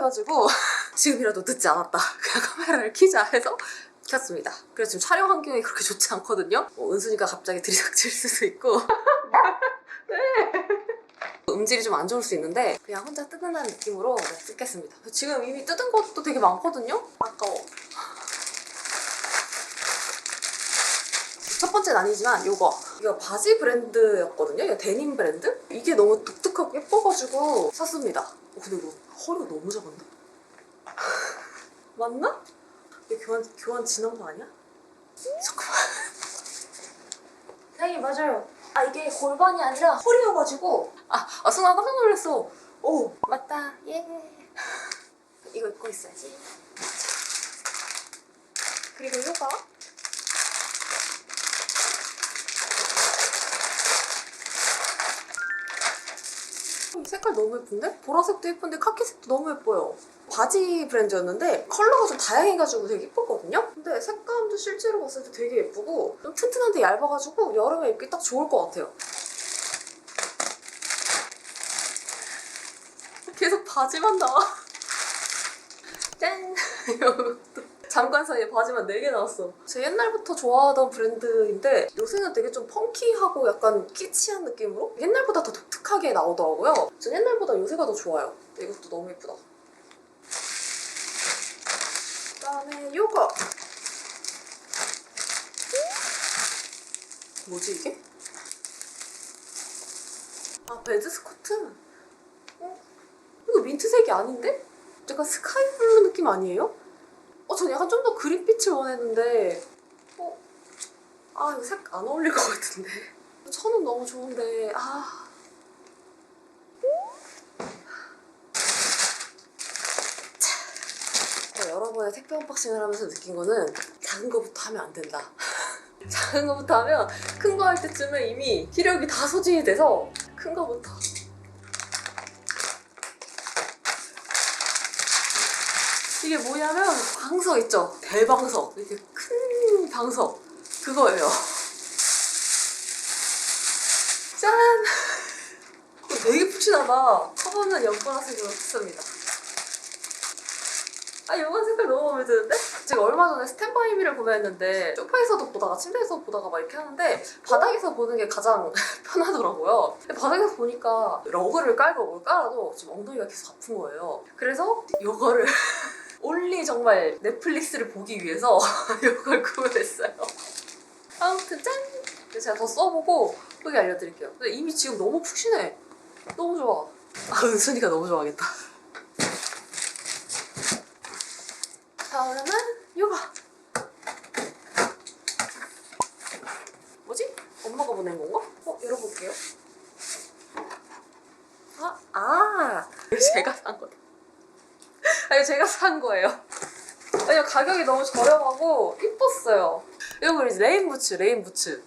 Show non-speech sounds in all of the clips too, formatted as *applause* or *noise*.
해가지고 *laughs* 지금이라도 늦지 않았다. 그냥 카메라를 켜자 해서 켰습니다. 그래서 지금 촬영 환경이 그렇게 좋지 않거든요. 뭐 은순이가 갑자기 들이닥칠 수도 있고. *laughs* 네. 음질이 좀 안 좋을 수 있는데 그냥 혼자 뜯는다는 느낌으로 네, 찍겠습니다. 지금 이미 뜯은 것도 되게 많거든요. 아까워. 첫 번째는 아니지만 이거 이거 바지 브랜드였거든요. 이거 데님 브랜드? 이게 너무 독특하고 예뻐가지고 샀습니다. 어, 근데 이거 허리가 너무 작은데? 맞나? 이거 교환 교환 지난 거 아니야? 잠깐만. 사장님 맞아요. 아 이게 골반이 아니라 허리여가지고 아, 아 순간 깜짝 놀랐어. 오 맞다. 예. 이거 입고 있어야지. 그리고 이거 이 색깔 너무 예쁜데? 보라색도 예쁜데 카키색도 너무 예뻐요. 바지 브랜드였는데 컬러가 좀 다양해가지고 되게 예뻤거든요? 근데 색감도 실제로 봤을 때 되게 예쁘고 좀 튼튼한데 얇아가지고 여름에 입기 딱 좋을 것 같아요. 계속 바지만 나와. 짠! *laughs* 잠깐 사이에 바지만 4개 나왔어. 제 옛날부터 좋아하던 브랜드인데 요새는 되게 좀 펑키하고 약간 키치한 느낌으로 옛날보다 더 독특하게 나오더라고요. 전 옛날보다 요새가 더 좋아요. 이것도 너무 예쁘다. 그다음에 요거. 뭐지 이게? 아 베드 스코트? 어? 이거 민트색이 아닌데? 약간 스카이 블루 느낌 아니에요? 어, 전 약간 좀 더 그린빛을 원했는데, 어, 아, 이거 색 안 어울릴 것 같은데. 천은 너무 좋은데, 아. 번의 택배 언박싱을 하면서 느낀 거는 작은 거부터 하면 안 된다. *laughs* 작은 거부터 하면 큰 거 할 때쯤에 이미 기력이 다 소진이 돼서 큰 거부터. 이게 뭐냐면 방석 있죠? 대방석 이렇게 큰 방석 그거예요 짠! 어, *laughs* 되게 푹신하다 커버는 연보라색으로 했습니다 아 이번 색깔 너무 마음에 드는데? 제가 얼마 전에 스탠바이 미를 구매했는데 소파에서도 보다가 침대에서 보다가 막 이렇게 하는데 바닥에서 보는 게 가장 *laughs* 편하더라고요 바닥에서 보니까 러그를 깔고 뭘 깔아도 지금 엉덩이가 계속 아픈 거예요 그래서 이거를 *laughs* 올리 정말 넷플릭스를 보기 위해서 *laughs* 이걸 구매했어요. 아무튼 짠! 제가 더 써보고 후기 알려드릴게요. 근데 이미 지금 너무 푹신해. 너무 좋아. 아 은순이가 너무 좋아하겠다. 다음은 이거. 뭐지? 엄마가 보낸 건가? 어 열어볼게요. 아, 아 제가 산 거다. 아니 제가 산 거예요. 왜냐 가격이 너무 저렴하고 이뻤어요. 이거 이제 레인 부츠, 레인 부츠.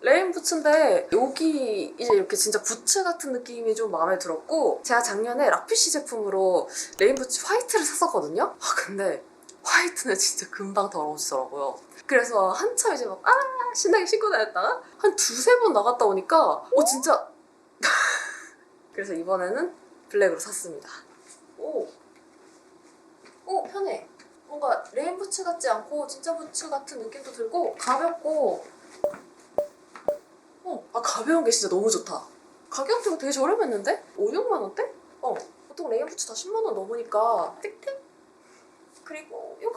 레인 부츠인데 여기 이제 이렇게 진짜 부츠 같은 느낌이 좀 마음에 들었고 제가 작년에 락피쉬 제품으로 레인 부츠 화이트를 샀었거든요. 아 근데 화이트는 진짜 금방 더러워지더라고요. 그래서 한참 이제 막 아 신나게 신고 다녔다가 한 두세 번 나갔다 오니까 어 진짜 *laughs* 그래서 이번에는 블랙으로 샀습니다. 오. 오 편해. 뭔가 레인 부츠 같지 않고 진짜 부츠 같은 느낌도 들고 가볍고 어, 아 가벼운 게 진짜 너무 좋다. 가격도 되게 저렴했는데? 5, 6만 원대? 어. 보통 레인 부츠 다 10만 원 넘으니까 틱틱. 그리고 이거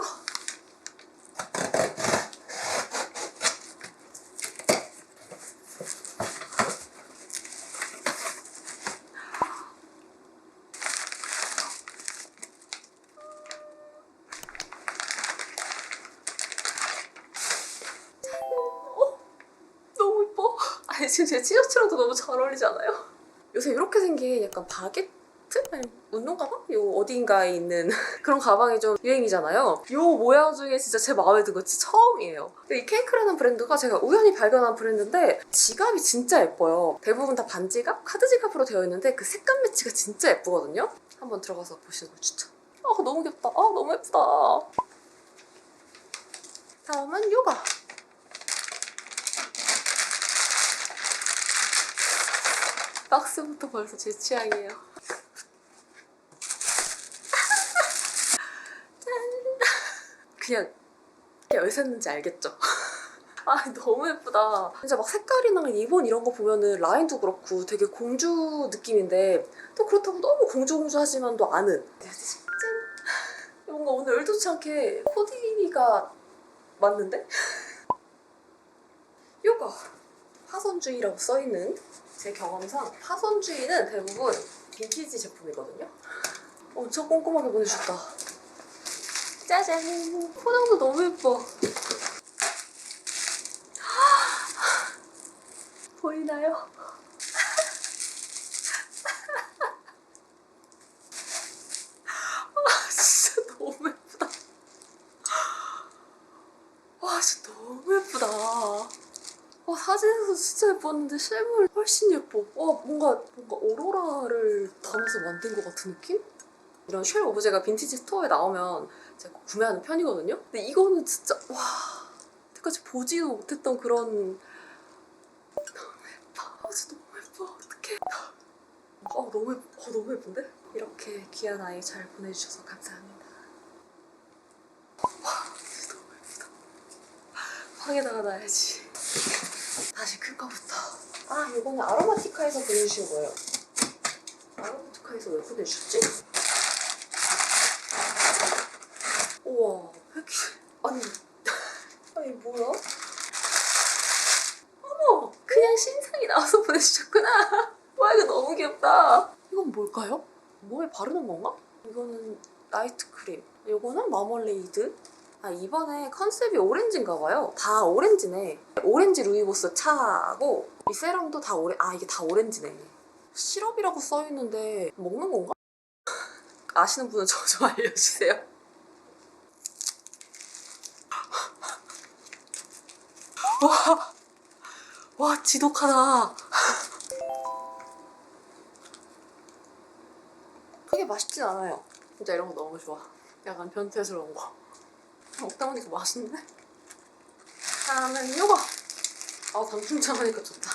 너무 이뻐. 아니 지금 제 티셔츠랑도 너무 잘 어울리지 않아요? 요새 이렇게 생긴 약간 바게트? 아니 운동 가방? 요 어딘가에 있는 *laughs* 그런 가방이 좀 유행이잖아요. 요 모양 중에 진짜 제 마음에 든 거 처음이에요. 이 케이크라는 브랜드가 제가 우연히 발견한 브랜드인데 지갑이 진짜 예뻐요. 대부분 다 반지갑, 카드 지갑으로 되어 있는데 그 색감 매치가 진짜 예쁘거든요. 한번 들어가서 보시는 거 추천. 아 너무 귀엽다. 아 너무 예쁘다. 다음은 요가. 박스부터 벌써 제 취향이에요. 그냥 열쇠는지 알겠죠? *laughs* 아 너무 예쁘다. 진짜 막 색깔이나 리본 이런 거 보면은 라인도 그렇고 되게 공주 느낌인데 또 그렇다고 너무 공주공주하지만도 않은. 짠. 뭔가 오늘 의도치 않게 코디가 맞는데? *laughs* 요거 파선주의라고 써있는 제 경험상 파선주의는 대부분 빈티지 제품이거든요. 엄청 꼼꼼하게 보내주셨다. 짜잔! 포장도 너무 예뻐. 보이나요? 아, 진짜 너무 예쁘다. 와, 진짜 너무 예쁘다. 와, 사진에서 진짜 예뻤는데 실물 훨씬 예뻐. 와, 뭔가, 뭔가 오로라를 담아서 만든 것 같은 느낌? 이런 쉘 오브제가 빈티지 스토어에 나오면 제가 꼭 구매하는 편이거든요? 근데 이거는 진짜, 와, 여태까지 보지도 못했던 그런. 너무 예뻐. 아, 진짜 너무 예뻐. 어떡해. 어, 너무, 예뻐. 어, 너무 예쁜데? 이렇게 귀한 아이 잘 보내주셔서 감사합니다. 와, 진짜 너무 예쁘다. 방에다가 놔야지. 다시 큰 거부터. 아, 이거는 아로마티카에서 보내주신 거예요. 아로마티카에서 왜 보내주셨지? 우와, 아니, 아니 뭐야? 어머, 그냥 신상이 나와서 *laughs* 보내주셨구나. 와, 이거 너무 귀엽다. 이건 뭘까요? 몸에 바르는 건가? 이거는 나이트 크림. 이거는 마멀레이드. 아 이번에 컨셉이 오렌지인가 봐요. 다 오렌지네. 오렌지 루이보스 차고 이 세럼도 다 오렌. 아 이게 다 오렌지네. 시럽이라고 써 있는데 먹는 건가? *laughs* 아시는 분은 저 좀 알려주세요. 와, 와 지독하다. 그게 맛있진 않아요. 진짜 이런 거 너무 좋아. 약간 변태스러운 거. 먹다 보니까 맛있는데? 다음은 요거! 아, 단풍장 하니까 좋다.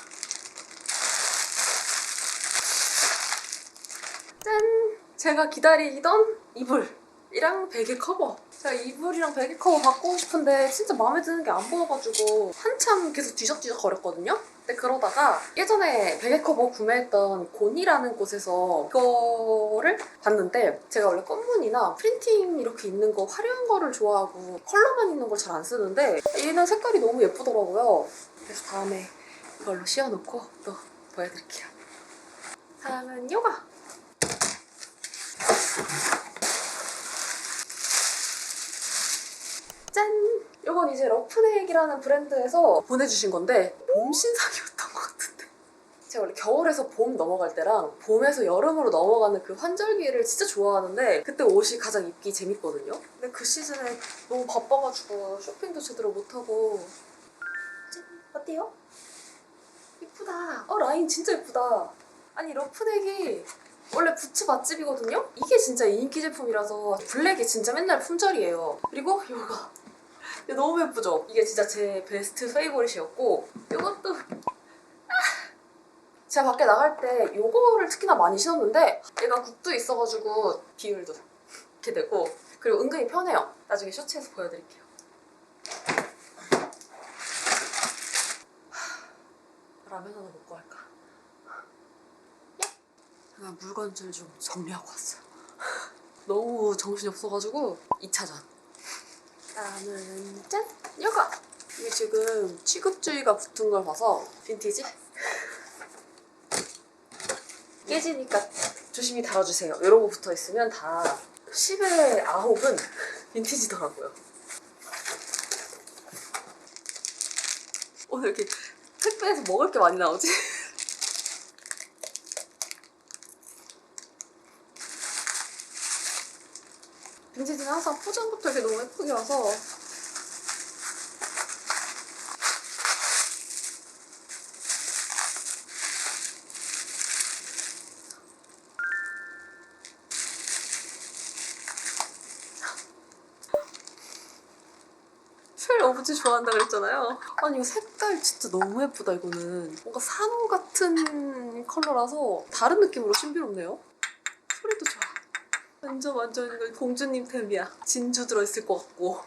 짠! 제가 기다리던 이불이랑 베개 커버. 제가 이불이랑 베개 커버 바꾸고 싶은데 진짜 마음에 드는 게 안 보여가지고 한참 계속 뒤적뒤적 거렸거든요? 근데 그러다가 예전에 베개 커버 구매했던 곤이라는 곳에서 이거를 봤는데 제가 원래 검문이나 프린팅 이렇게 있는 거 화려한 거를 좋아하고 컬러만 있는 걸 잘 안 쓰는데 얘는 색깔이 너무 예쁘더라고요. 그래서 다음에 이걸로 씌워놓고 또 보여드릴게요. 다음은 요가! 짠! 이제 러프넥이라는 브랜드에서 보내주신 건데 봄 신상이었던 것 같은데 제가 원래 겨울에서 봄 넘어갈 때랑 봄에서 여름으로 넘어가는 그 환절기를 진짜 좋아하는데 그때 옷이 가장 입기 재밌거든요 근데 그 시즌에 너무 바빠가지고 쇼핑도 제대로 못하고 짠! 어때요? 이쁘다 어 라인 진짜 이쁘다 아니 러프넥이 원래 부츠 맛집이거든요? 이게 진짜 인기 제품이라서 블랙이 진짜 맨날 품절이에요 그리고 이거 이거 너무 예쁘죠? 이게 진짜 제 베스트 페이보릿이었고 이것도 아! 제가 밖에 나갈 때 이거를 특히나 많이 신었는데 얘가 굽도 있어가지고 비율도 이렇게 되고 그리고 은근히 편해요 나중에 셔츠에서 보여드릴게요 하, 라면 하나 먹고 할까? 제가 물건들 좀 정리하고 왔어요 너무 정신이 없어가지고 2차전 다음은 짠! 이거! 이게 지금 취급주의가 붙은 걸 봐서 빈티지? *laughs* 깨지니까 조심히 다뤄주세요. 이런 거 붙어 있으면 다 10에 9은 빈티지더라고요. 오늘 이렇게 택배에서 먹을 게 많이 나오지? *laughs* 빈티지는 항상 포장부터 이렇게 너무 예쁘게 와서 쉘 오브 무지 좋아한다 그랬잖아요. 아니 이거 색깔 진짜 너무 예쁘다 이거는. 뭔가 산호 같은 컬러라서 다른 느낌으로 신비롭네요. 완전 완전 이거 공주님 템이야. 진주 들어있을 것 같고.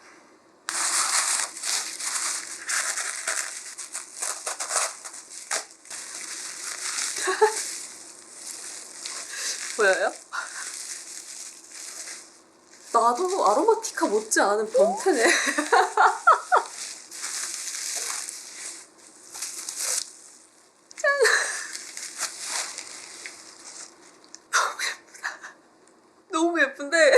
*laughs* 보여요? 나도 아로마티카 못지 않은 변태네. *laughs* 너무 예쁜데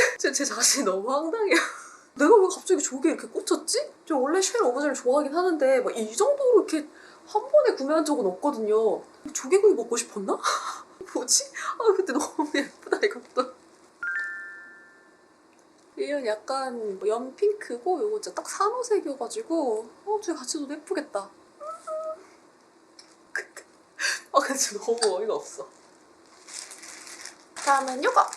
자신이 너무 황당해요. *laughs* 내가 왜 갑자기 조개 이렇게 꽂혔지? 저 원래 쉘 오브제를 좋아하긴 하는데 막 이 정도로 이렇게 한 번에 구매한 적은 없거든요. 조개구이 먹고 싶었나? *laughs* 뭐지? 아 근데 너무 *laughs* 예쁘다 이것도. 이건 약간 뭐 연핑크고 요거 진짜 딱 산호색이어가지고 어, 둘이 같이 도 예쁘겠다. 아 근데 진짜 너무 어이가 없어. 다음은 요거.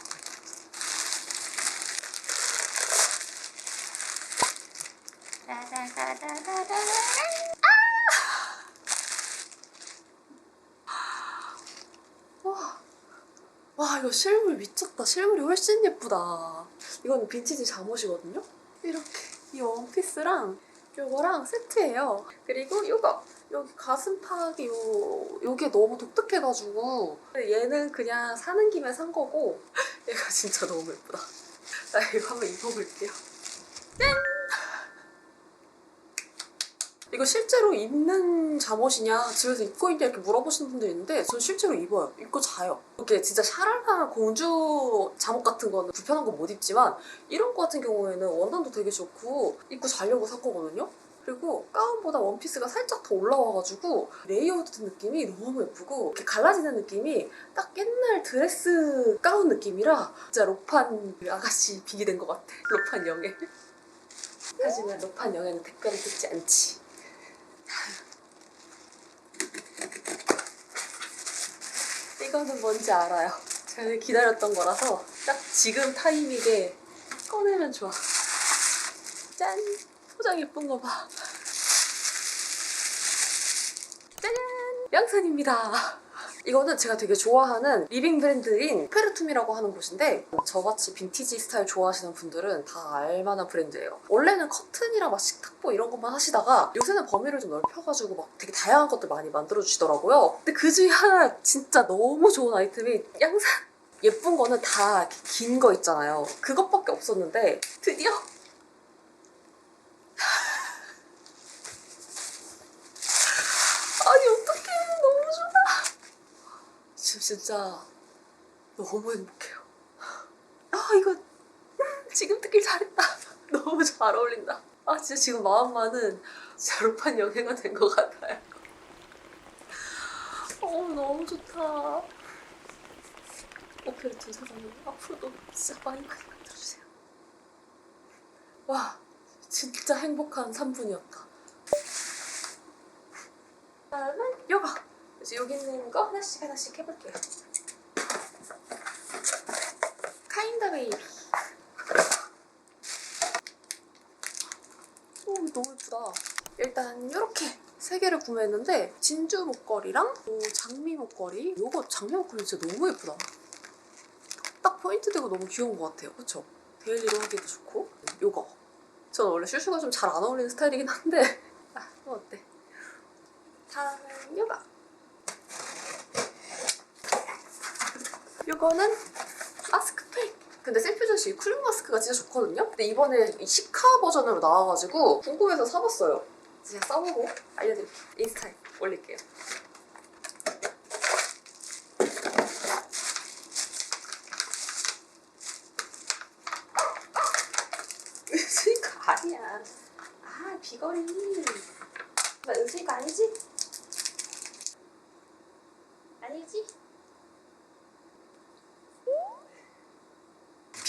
따다다다다다. 와, 와 이거 실물 미쳤다. 실물이 훨씬 예쁘다. 이건 빈티지 잠옷이거든요. 이렇게 이 원피스랑 요거랑 세트예요. 그리고 요거 여기 가슴팍이 요 요게 너무 독특해가지고 얘는 그냥 사는 김에 산 거고 *laughs* 얘가 진짜 너무 예쁘다. 나 이거 한번 입어볼게요. 이거 실제로 입는 잠옷이냐? 집에서 입고 있냐? 이렇게 물어보시는 분들 있는데 전 실제로 입어요. 입고 자요. 이렇게 진짜 샤랄라 공주 잠옷 같은 거는 불편한 거 못 입지만 이런 거 같은 경우에는 원단도 되게 좋고 입고 자려고 산 거거든요. 그리고 가운보다 원피스가 살짝 더 올라와가지고 레이어드 된 느낌이 너무 예쁘고 이렇게 갈라지는 느낌이 딱 옛날 드레스 가운 느낌이라 진짜 로판 아가씨 빙이 된 것 같아. 로판 영애 *laughs* 하지만 로판 영애는 특별히 듣지 않지 이거는 뭔지 알아요. 제가 기다렸던 거라서 딱 지금 타이밍에 꺼내면 좋아. 짠! 포장 예쁜 거 봐. 짜잔! 양산입니다. 이거는 제가 되게 좋아하는 리빙 브랜드인 페르툼이라고 하는 곳인데 저같이 빈티지 스타일 좋아하시는 분들은 다 알만한 브랜드예요. 원래는 커튼이랑 막 식탁보 이런 것만 하시다가 요새는 범위를 좀 넓혀가지고 막 되게 다양한 것들 많이 만들어주시더라고요. 근데 그 중에 하나 진짜 너무 좋은 아이템이 양산! 예쁜 거는 다 긴 거 있잖아요. 그것밖에 없었는데 드디어 아니 어떡해 너무 좋아 지금 진짜 너무 행복해요. 아 이거 음, 지금 듣길 잘했다. *laughs* 너무 잘 어울린다. 아 진짜 지금 마음만은 제로판 여행가 된 것 같아요. 어 너무 좋다. 오페르툰 사장님 앞으로도 진짜 많이 많이 만들어주세요. 와 진짜 행복한 3분이었다. 다음은 요 거 이제 여기 있는 거 하나씩 하나씩 해볼게요. 카인다 베이비 오 너무 예쁘다. 일단 이렇게 세 개를 구매했는데 진주 목걸이랑 요 장미 목걸이 요거 장미 목걸이 진짜 너무 예쁘다. 딱 포인트 되고 너무 귀여운 것 같아요. 그쵸? 데일리로 하기도 좋고. 요거. 저는 원래 슈슈가 좀 잘 안 어울리는 스타일이긴 한데. *laughs* 아 이거 어때? 다음은 요거 요거는 마스크팩 근데 셀퓨전시 이 쿨링 마스크가 진짜 좋거든요? 근데 이번에 이 시카 버전으로 나와가지고 궁금해서 사봤어요. 제가 써보고 알려드릴게요. 인스타에 올릴게요 은수이가 아니야 아 비거리 나 은수이가 아니지? 아니지?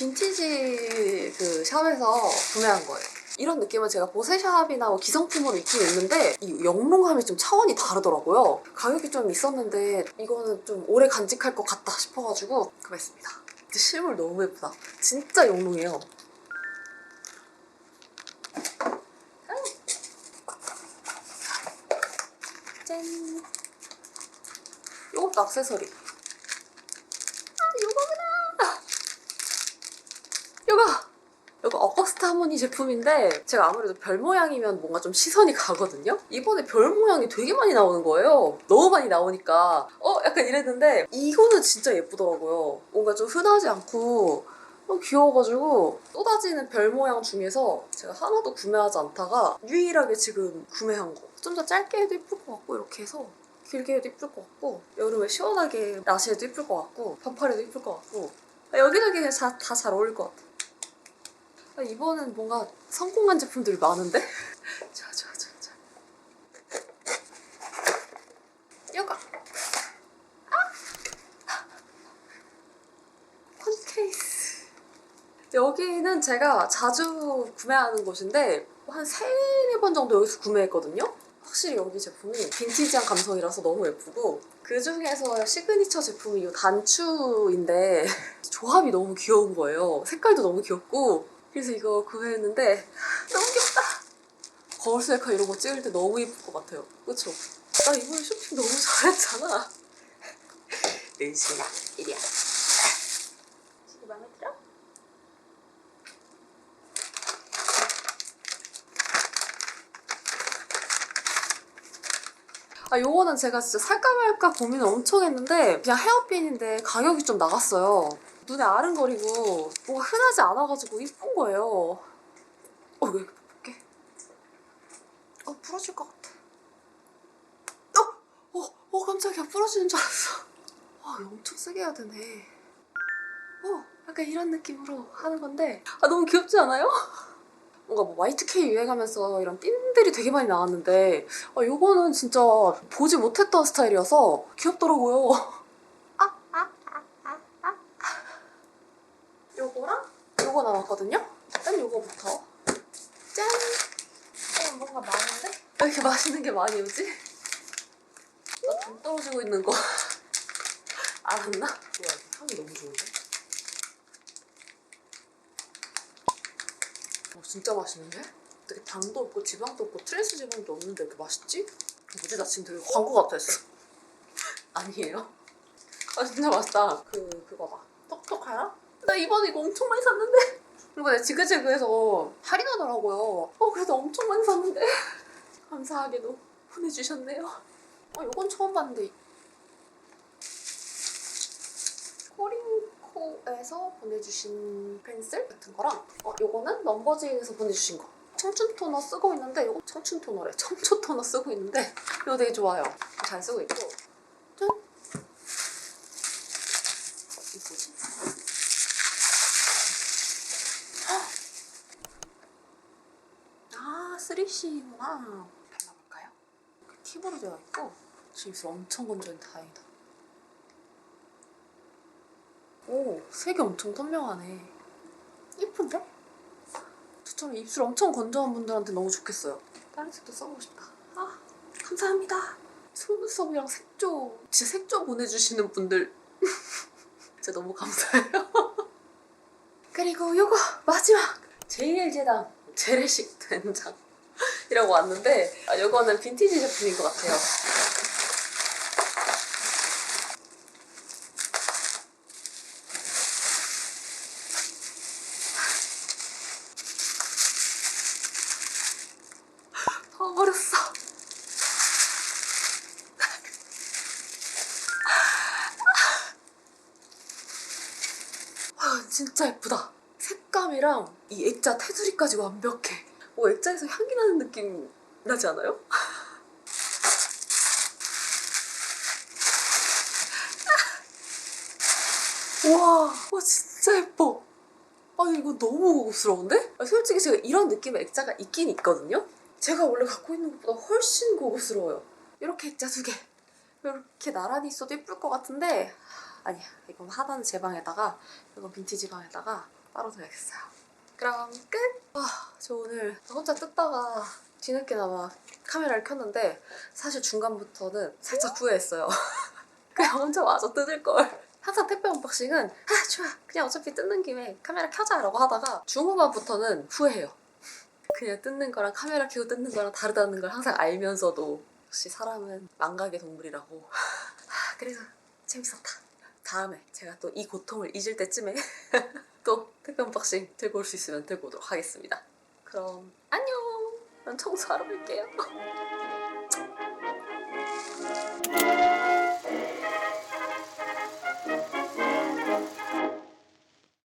빈티지 그 샵에서 구매한 거예요. 이런 느낌은 제가 보세샵이나 뭐 기성품으로 입긴 있는데 이 영롱함이 좀 차원이 다르더라고요. 가격이 좀 있었는데 이거는 좀 오래 간직할 것 같다 싶어가지고 구매했습니다. 실물 너무 예쁘다. 진짜 영롱해요. 짠. 요것도 액세서리. 아, 요거구나. 요거. 요거 하모니 제품인데 제가 아무래도 별 모양이면 뭔가 좀 시선이 가거든요. 이번에 별 모양이 되게 많이 나오는 거예요. 너무 많이 나오니까 어 약간 이랬는데 이거는 진짜 예쁘더라고요. 뭔가 좀 흔하지 않고 너무 귀여워가지고 쏟아지는 별 모양 중에서 제가 하나도 구매하지 않다가 유일하게 지금 구매한 거. 좀 더 짧게 해도 예쁠 것 같고 이렇게 해서 길게 해도 예쁠 것 같고 여름에 시원하게 나시해도 예쁠 것 같고 반팔해도 예쁠 것 같고 아, 여기저기 다 잘 어울릴 것 같아. 아, 이번엔 뭔가 성공한 제품들이 많은데? 좋아 좋아 좋아 좋아. 이거. 아! 폰 케이스. 여기는 제가 자주 구매하는 곳인데 한 세네 번 정도 여기서 구매했거든요. 확실히 여기 제품이 빈티지한 감성이라서 너무 예쁘고 그 중에서 시그니처 제품이 이 단추인데 *laughs* 조합이 너무 귀여운 거예요. 색깔도 너무 귀엽고 그래서 이거 구매했는데 너무 귀엽다. 거울 셀카 이런 거 찍을 때 너무 예쁠 것 같아요. 그쵸? 나 이번에 쇼핑 너무 잘했잖아. *laughs* 은신아, 이리야. 지금 마음에 들어? 아, 요거는 제가 진짜 살까 말까 고민을 엄청 했는데 그냥 헤어핀인데 가격이 좀 나갔어요. 눈에 아른거리고 뭔가 흔하지 않아가지고 이쁜 거예요. 어, 이렇게 볼게. 어, 부러질 것 같아. 어, 어, 어, 깜짝이야. 부러지는 줄 알았어. 와, 이거 엄청 세게 해야 되네. 어, 약간 이런 느낌으로 하는 건데 아, 너무 귀엽지 않아요? 뭔가 뭐 Y2K 유행하면서 이런 핀들이 되게 많이 나왔는데 아, 요거는 진짜 보지 못했던 스타일이어서 귀엽더라고요. 아, 아, 아, 아, 아. 요거랑 나왔거든요? 일단 요거부터 짠! 어, 뭔가 많은데? 왜 이렇게 맛있는 게 많이 오지? 나돈 떨어지고 있는 거 *laughs* 알았나? 뭐야 향이 너무 좋은데? 어, 진짜 맛있는데? 되게 당도 없고 지방도 없고 트랜스 지방도 없는데 왜 이렇게 맛있지? 뭐지 나 지금 되게 광고 같았어 *laughs* 아니에요? 아 진짜 맛있다 그 그거다 톡톡하라? 나 이번에 이거 엄청 많이 샀는데? *laughs* 이번에 지그재그에서 할인하더라고요. 어 그래도 엄청 많이 샀는데? *laughs* 감사하게도 보내주셨네요. 어 요건 처음 봤는데. 코링코에서 보내주신 펜슬 같은 거랑 어 요거는 넘버즈인에서 보내주신 거. 청춘 토너 쓰고 있는데 요거 청춘 토너래. 청초 토너 쓰고 있는데 이거 되게 좋아요. 잘 쓰고 있고 짠 이거 뭐지? 아 3C구나 발라볼까요? 팁으로 되어 있고 입술 엄청 건조해 다행이다. 오 색이 엄청 선명하네. 이쁜데? 저처럼 입술 엄청 건조한 분들한테 너무 좋겠어요. 다른 색도 써보고 싶다. 아 감사합니다. 속눈썹이랑 색조 진짜 색조 보내주시는 분들. *laughs* 진짜 너무 감사해요. *laughs* 그리고 요거 마지막! 제일제당 재래식 된장 이라고 왔는데 아, 요거는 빈티지 제품인 것 같아요. 다 버렸어. 와 진짜 예쁘다. 색감이랑 이 액자 테두리까지 완벽해 오 액자에서 향기 나는 느낌 나지 않아요? *laughs* 와, 와 진짜 예뻐. 아니 이거 너무 고급스러운데? 아, 솔직히 제가 이런 느낌의 액자가 있긴 있거든요. 제가 원래 갖고 있는 것보다 훨씬 고급스러워요. 이렇게 액자 두 개. 이렇게 나란히 있어도 예쁠 것 같은데 아니야. 이건 하나는 제 방에다가 이건 빈티지 방에다가 따로 둬야겠어요. 그럼 끝! 아, 저 오늘 혼자 뜯다가 뒤늦게나마 카메라를 켰는데 사실 중간부터는 살짝 후회했어요. *laughs* 그냥 혼자 와서 뜯을 걸. 항상 택배 언박싱은 아 좋아 그냥 어차피 뜯는 김에 카메라 켜자 라고 하다가 중후반부터는 후회해요. *laughs* 그냥 뜯는 거랑 카메라 켜고 뜯는 거랑 다르다는 걸 항상 알면서도 역시 사람은 망각의 동물이라고. 하, *laughs* 그래서 재밌었다. 다음에 제가 또 이 고통을 잊을 때쯤에 또 택배 언박싱 들고 올 수 있으면 들고 오도록 하겠습니다. 그럼 안녕! 난 청소하러 갈게요.